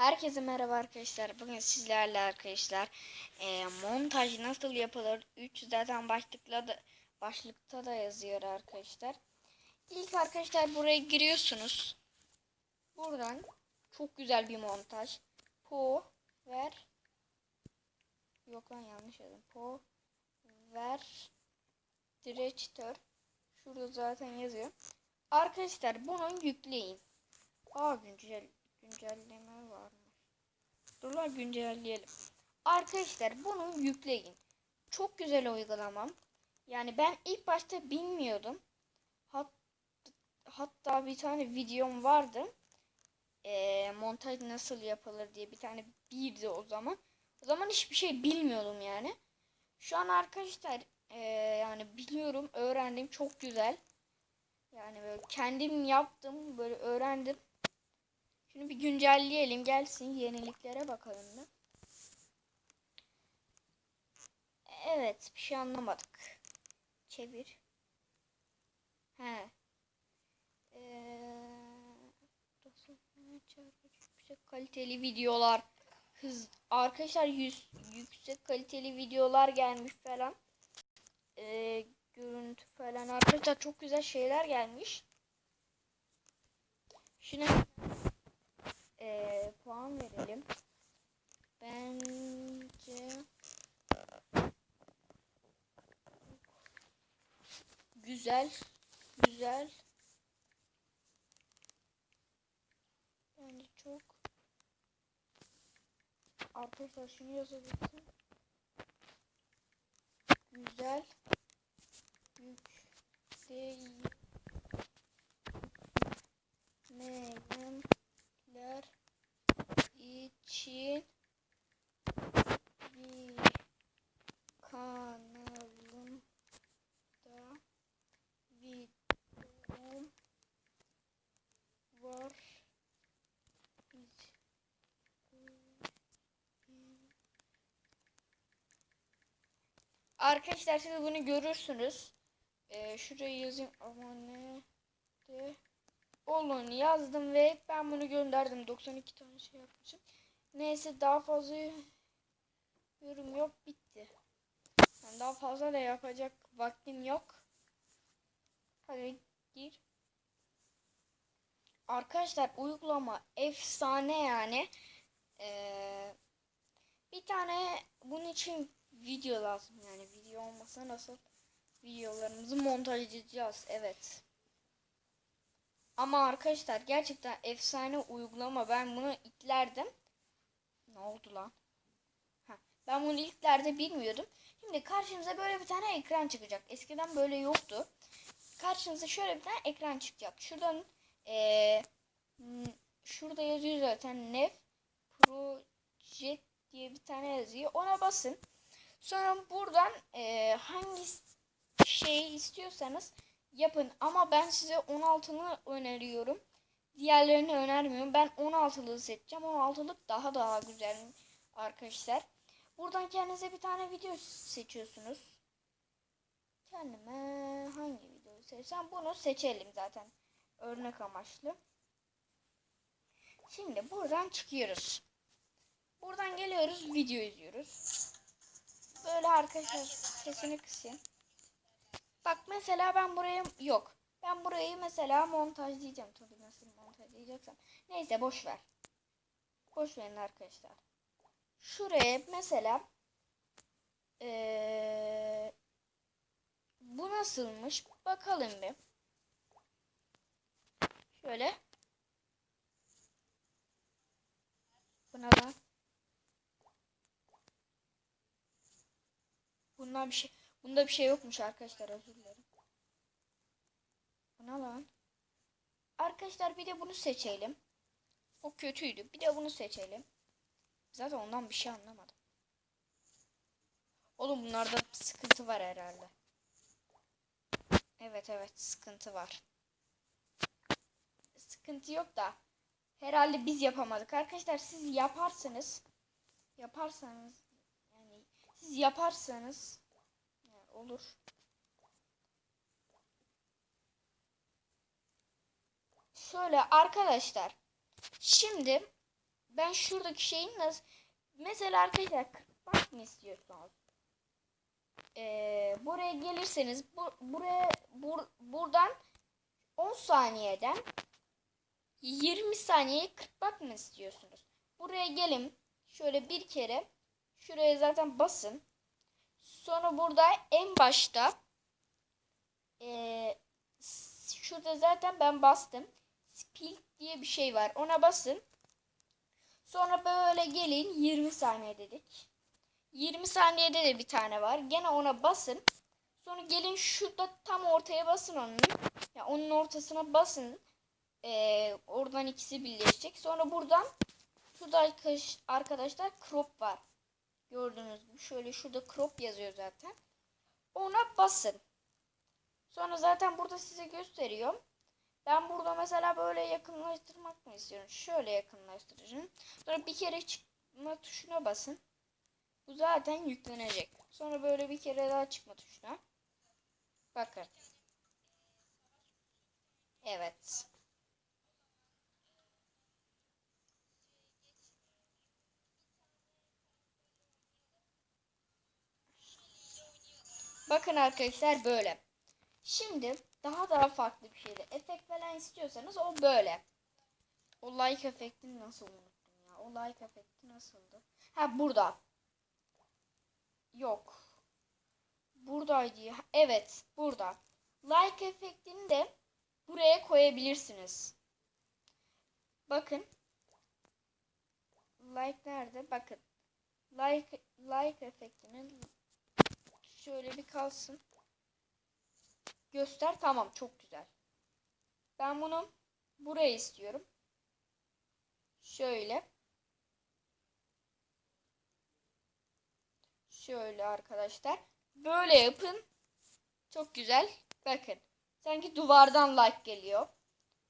Herkese merhaba arkadaşlar. Bugün sizlerle arkadaşlar e, montaj nasıl yapılır? 3 zaten başlıkla da başlıkta da yazıyor arkadaşlar. İlk arkadaşlar buraya giriyorsunuz. Buradan çok güzel bir montaj. Po ver Yok lan yanlış yazdım. Po ver direktör. Şurada zaten yazıyor. Arkadaşlar bunu yükleyin. Aa güncel güncelleme var mı? Dur lan güncelleyelim. Arkadaşlar bunu yükleyin. Çok güzel uygulamam. Yani ben ilk başta bilmiyordum. Hat, hatta bir tane videom vardı. Ee, montaj nasıl yapılır diye bir tane birdi o zaman. O zaman hiçbir şey bilmiyordum yani. Şu an arkadaşlar ee, yani biliyorum öğrendim çok güzel. Yani böyle kendim yaptım böyle öğrendim. Şunu bir güncelleyelim gelsin yeniliklere bakalım da. Evet bir şey anlamadık. Çevir. He. Ee, yüksek kaliteli videolar. Hız arkadaşlar yüz, yüksek kaliteli videolar gelmiş falan. Ee, görüntü falan arkadaşlar çok güzel şeyler gelmiş. Şuna e, puan verelim. Bence güzel güzel. Bence çok. Arkadaşlar şunu yazabilirim güzel. Yükleyenler için bir kanalımda videom var. Arkadaşlar siz bunu görürsünüz. Ee, şuraya yazayım abone de olun yazdım ve ben bunu gönderdim. 92 tane şey yapmışım. Neyse daha fazla yorum yok bitti. Yani daha fazla da yapacak vaktim yok. Hadi gir. Arkadaşlar uygulama efsane yani. Ee, bir tane bunun için video lazım yani video olmasa nasıl videolarımızı montaj edeceğiz evet. Ama arkadaşlar gerçekten efsane uygulama ben bunu ilklerdim. Ne oldu lan? Ben bunu ilklerde bilmiyordum. Şimdi karşınıza böyle bir tane ekran çıkacak. Eskiden böyle yoktu. Karşınıza şöyle bir tane ekran çıkacak. Şuradan ee, şurada yazıyor zaten Nev Project diye bir tane yazıyor. Ona basın. Sonra buradan e, hangi şeyi istiyorsanız yapın. Ama ben size 16'lı öneriyorum. Diğerlerini önermiyorum. Ben 16'lığı seçeceğim. 16'lık daha daha güzel arkadaşlar. Buradan kendinize bir tane video seçiyorsunuz. Kendime hangi videoyu seçsem bunu seçelim zaten. Örnek amaçlı. Şimdi buradan çıkıyoruz. Buradan geliyoruz video izliyoruz. Böyle arkadaşlar sesini kısayım. Bak mesela ben buraya yok. Ben burayı mesela montaj diyeceğim. Tabii nasıl montaj diyeceksem. Neyse boş ver. Boş verin arkadaşlar. Şuraya mesela ee, bu nasılmış? Bakalım bir. Şöyle. Buna lan. Bunlar bir şey. Bunda bir şey yokmuş arkadaşlar özür dilerim. Bu ne lan? Arkadaşlar bir de bunu seçelim. O kötüydü. Bir de bunu seçelim. Zaten ondan bir şey anlamadım. Oğlum bunlarda sıkıntı var herhalde. Evet evet sıkıntı var. Sıkıntı yok da herhalde biz yapamadık. Arkadaşlar siz yaparsınız. Yaparsanız siz yaparsanız yani olur. Şöyle arkadaşlar. Şimdi ben şuradaki şeyin nasıl mesela arkadaşlar 40 mı istiyorsunuz? Ee, buraya gelirseniz bu, buraya bur, buradan 10 saniyeden 20 saniyeye 40 bak mı istiyorsunuz? Buraya gelin. Şöyle bir kere şuraya zaten basın. Sonra burada en başta s- şurada zaten ben bastım. Spill diye bir şey var. Ona basın. Sonra böyle gelin 20 saniye dedik. 20 saniyede de bir tane var. Gene ona basın. Sonra gelin şurada tam ortaya basın onun. Ya onun ortasına basın. Ee, oradan ikisi birleşecek. Sonra buradan şurada arkadaş, arkadaşlar crop var. Gördüğünüz gibi şöyle şurada crop yazıyor zaten. Ona basın. Sonra zaten burada size gösteriyor. Ben burada mesela böyle yakınlaştırmak mı istiyorum? Şöyle yakınlaştıracağım. Sonra bir kere çıkma tuşuna basın. Bu zaten yüklenecek. Sonra böyle bir kere daha çıkma tuşuna. Bakın. Evet. Bakın arkadaşlar böyle. Şimdi daha daha farklı bir şeyde efekt falan istiyorsanız o böyle. O like efektini nasıl unuttum ya? O like efekti nasıldı? Ha burada. Yok. Buradaydı. ya. Evet, burada. Like efektini de buraya koyabilirsiniz. Bakın. Like nerede? Bakın. Like like efektinin şöyle bir kalsın. Göster. Tamam, çok güzel. Ben bunu buraya istiyorum. Şöyle. Şöyle arkadaşlar. Böyle yapın. Çok güzel. Bakın. Sanki duvardan like geliyor.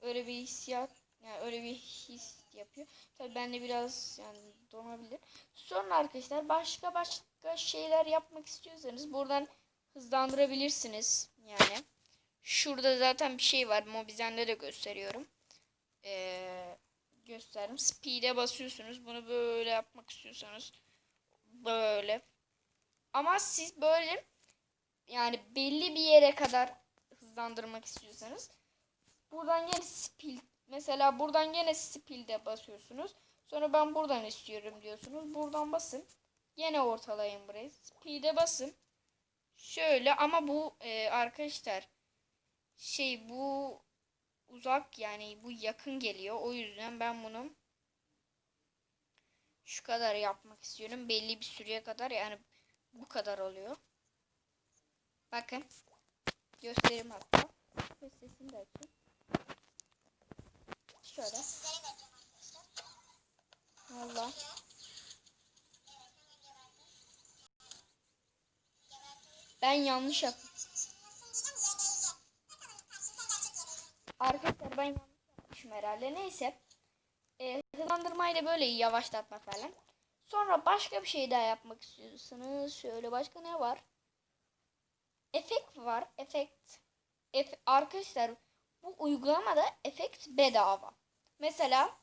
Öyle bir hissiyat. Yani öyle bir his yapıyor. Tabii bende biraz yani donabilir. Sonra arkadaşlar başka başka şeyler yapmak istiyorsanız buradan hızlandırabilirsiniz. Yani. Şurada zaten bir şey var. Mobizen'de de gösteriyorum. Ee, gösterdim. Speed'e basıyorsunuz. Bunu böyle yapmak istiyorsanız böyle. Ama siz böyle yani belli bir yere kadar hızlandırmak istiyorsanız buradan yine speed mesela buradan yine speed'e basıyorsunuz. Sonra ben buradan istiyorum diyorsunuz. Buradan basın. Yine ortalayın burayı. Speed'e basın. Şöyle ama bu e, arkadaşlar şey bu uzak yani bu yakın geliyor. O yüzden ben bunu şu kadar yapmak istiyorum. Belli bir süreye kadar yani bu kadar oluyor. Bakın. Göstereyim hatta. Sesini de açayım. Şöyle. Valla. Ben yanlış yaptım. Arkadaşlar ben yanlış yapmışım herhalde. Neyse. Ee, hızlandırmayla böyle yavaşlatma falan. Sonra başka bir şey daha yapmak istiyorsanız şöyle başka ne var? Efekt var. Efekt. Ef arkadaşlar bu uygulamada efekt bedava. Mesela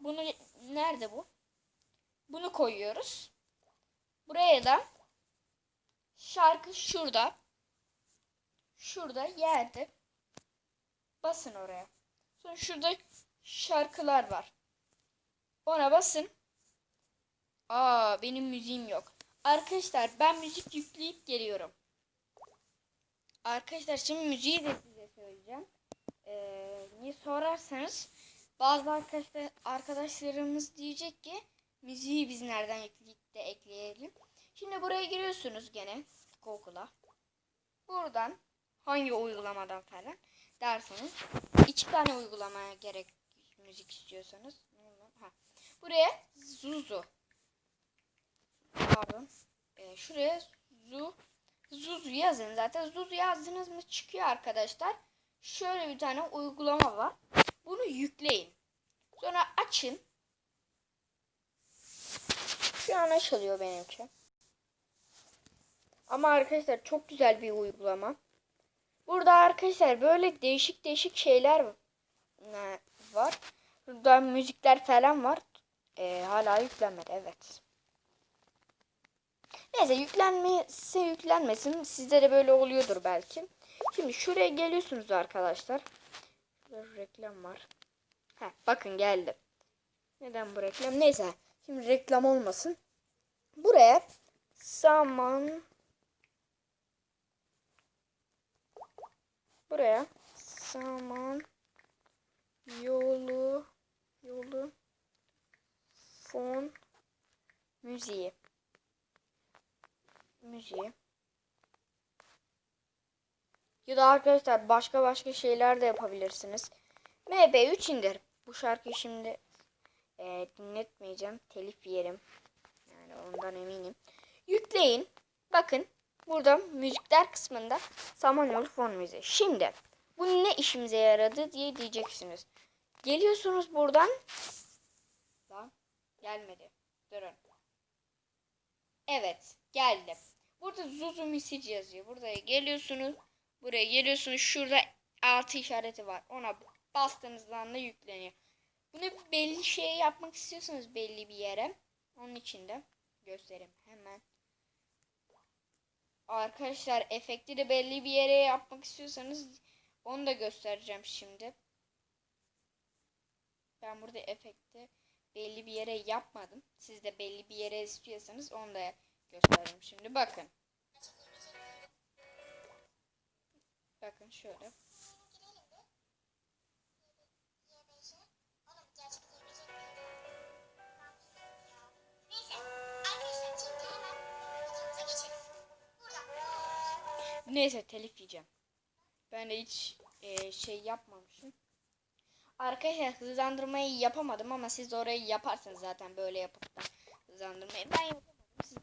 bunu nerede bu? Bunu koyuyoruz. Buraya da şarkı şurada. Şurada yerde. Basın oraya. Sonra şurada şarkılar var. Ona basın. Aa benim müziğim yok. Arkadaşlar ben müzik yükleyip geliyorum. Arkadaşlar şimdi müziği de size söyleyeceğim. Ee, niye sorarsanız bazı arkadaşlar arkadaşlarımız diyecek ki müziği biz nereden yükleyip de ekleyelim. Şimdi buraya giriyorsunuz gene Google'a. Buradan hangi uygulamadan falan derseniz iki tane uygulamaya gerek müzik istiyorsanız. Ha. Buraya Zuzu. Pardon. Ee, şuraya Zu Zuzu yazın. Zaten Zuzu yazdınız mı çıkıyor arkadaşlar. Şöyle bir tane uygulama var. Bunu yükleyin. Sonra açın. Şu an açılıyor benimki. Ama arkadaşlar çok güzel bir uygulama. Burada arkadaşlar böyle değişik değişik şeyler var. Burada müzikler falan var. Ee, hala yüklenmedi evet. Neyse yüklenmesi yüklenmesin. Sizde de böyle oluyordur belki. Şimdi şuraya geliyorsunuz arkadaşlar. Şurada reklam var. Heh, bakın geldi. Neden bu reklam? Neyse. Şimdi reklam olmasın. Buraya saman buraya saman yolu yolu fon müziği müziği ya da arkadaşlar başka başka şeyler de yapabilirsiniz. MB3 indir. Bu şarkıyı şimdi e, dinletmeyeceğim. Telif yerim. Yani ondan eminim. Yükleyin. Bakın burada müzikler kısmında Samanyolu fon müziği. Şimdi bu ne işimize yaradı diye diyeceksiniz. Geliyorsunuz buradan. Lan gelmedi. Durun. Evet geldi. Burada Zuzu Message yazıyor. Burada geliyorsunuz. Buraya geliyorsunuz. Şurada altı işareti var. Ona bastığınız anda yükleniyor. Bunu belli şey yapmak istiyorsanız belli bir yere. Onun için de göstereyim hemen. Arkadaşlar efekti de belli bir yere yapmak istiyorsanız onu da göstereceğim şimdi. Ben burada efekti belli bir yere yapmadım. Siz de belli bir yere istiyorsanız onu da göstereyim şimdi. Bakın. Bakın şöyle. Neyse telif yiyeceğim. Ben de hiç e, şey yapmamışım. Arkadaşlar hızlandırmayı yapamadım ama siz orayı yaparsınız zaten böyle yapıp da hızlandırmayı. Ben yapamadım. Siz.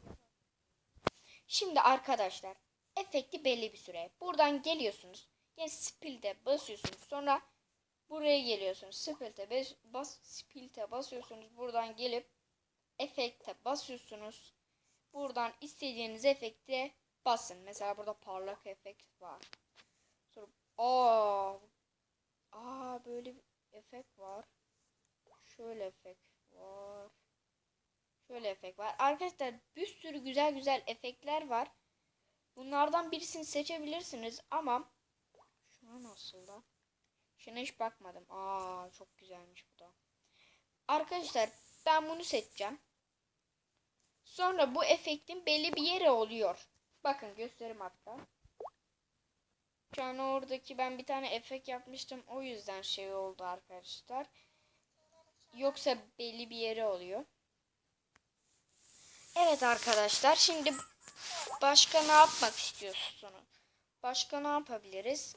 Şimdi arkadaşlar efekti belli bir süre. Buradan geliyorsunuz. Yani spilde basıyorsunuz. Sonra buraya geliyorsunuz. Spilde bas spilde basıyorsunuz. Buradan gelip efekte basıyorsunuz. Buradan istediğiniz efekte basın. Mesela burada parlak efekt var. Sonra aa aa böyle bir efekt var. Şöyle efekt var. Şöyle efekt var. Arkadaşlar bir sürü güzel güzel efektler var. Bunlardan birisini seçebilirsiniz ama şuna nasıl da? Şuna hiç bakmadım. Aa çok güzelmiş bu da. Arkadaşlar ben bunu seçeceğim. Sonra bu efektin belli bir yere oluyor. Bakın göstereyim hatta. Şu an oradaki ben bir tane efekt yapmıştım. O yüzden şey oldu arkadaşlar. Yoksa belli bir yere oluyor. Evet arkadaşlar şimdi başka ne yapmak istiyorsunuz? Başka ne yapabiliriz?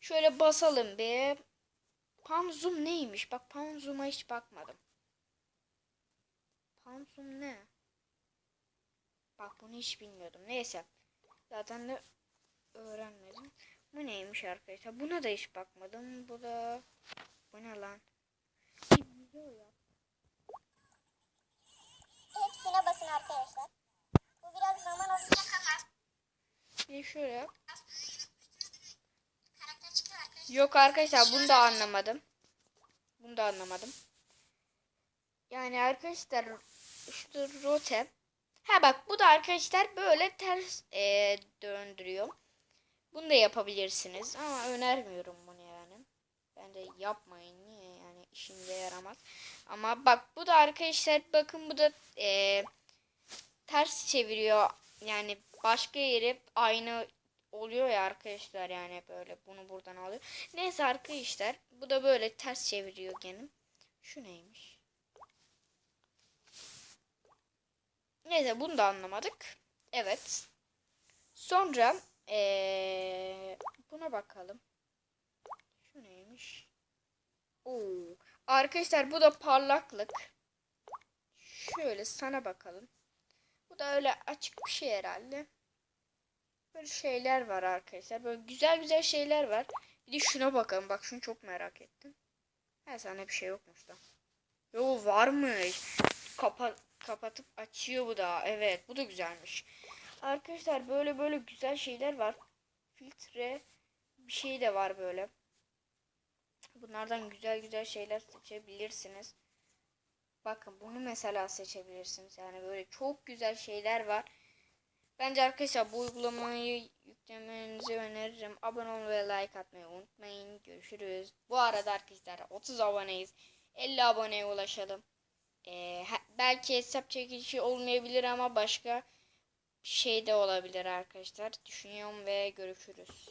Şöyle basalım bir. Panzum neymiş? Bak Panzum'a hiç bakmadım. Panzum ne? Bak bunu hiç bilmiyordum. Neyse. Zaten de öğrenmedim. Bu neymiş arkadaşlar? Buna da hiç bakmadım. Bu da bu ne lan? Bir video yap. Hepsine basın arkadaşlar. Bu biraz zaman alacak ama Bir şöyle yap. Yok arkadaşlar bunu da anlamadım. Bunu da anlamadım. Yani arkadaşlar şurada rote. Ha bak bu da arkadaşlar böyle ters e, döndürüyor. Bunu da yapabilirsiniz ama önermiyorum bunu yani. Ben de yapmayın niye yani işinize yaramaz. Ama bak bu da arkadaşlar bakın bu da e, ters çeviriyor. Yani başka yeri aynı oluyor ya arkadaşlar yani böyle bunu buradan alıyor. Neyse arkadaşlar bu da böyle ters çeviriyor gene. Şu neymiş? Neyse bunu da anlamadık. Evet. Sonra ee, buna bakalım. Şu neymiş? Oo. Arkadaşlar bu da parlaklık. Şöyle sana bakalım. Bu da öyle açık bir şey herhalde. Böyle şeyler var arkadaşlar. Böyle güzel güzel şeyler var. Bir de şuna bakalım. Bak şunu çok merak ettim. Her sana bir şey yokmuş da. Yo varmış. Kapa kapatıp açıyor bu da. Evet bu da güzelmiş. Arkadaşlar böyle böyle güzel şeyler var. Filtre bir şey de var böyle. Bunlardan güzel güzel şeyler seçebilirsiniz. Bakın bunu mesela seçebilirsiniz. Yani böyle çok güzel şeyler var. Bence arkadaşlar bu uygulamayı yüklemenizi öneririm. Abone olmayı ve like atmayı unutmayın. Görüşürüz. Bu arada arkadaşlar 30 aboneyiz. 50 aboneye ulaşalım. Ha- belki hesap çekilişi olmayabilir ama başka şey de olabilir arkadaşlar. Düşünüyorum ve görüşürüz.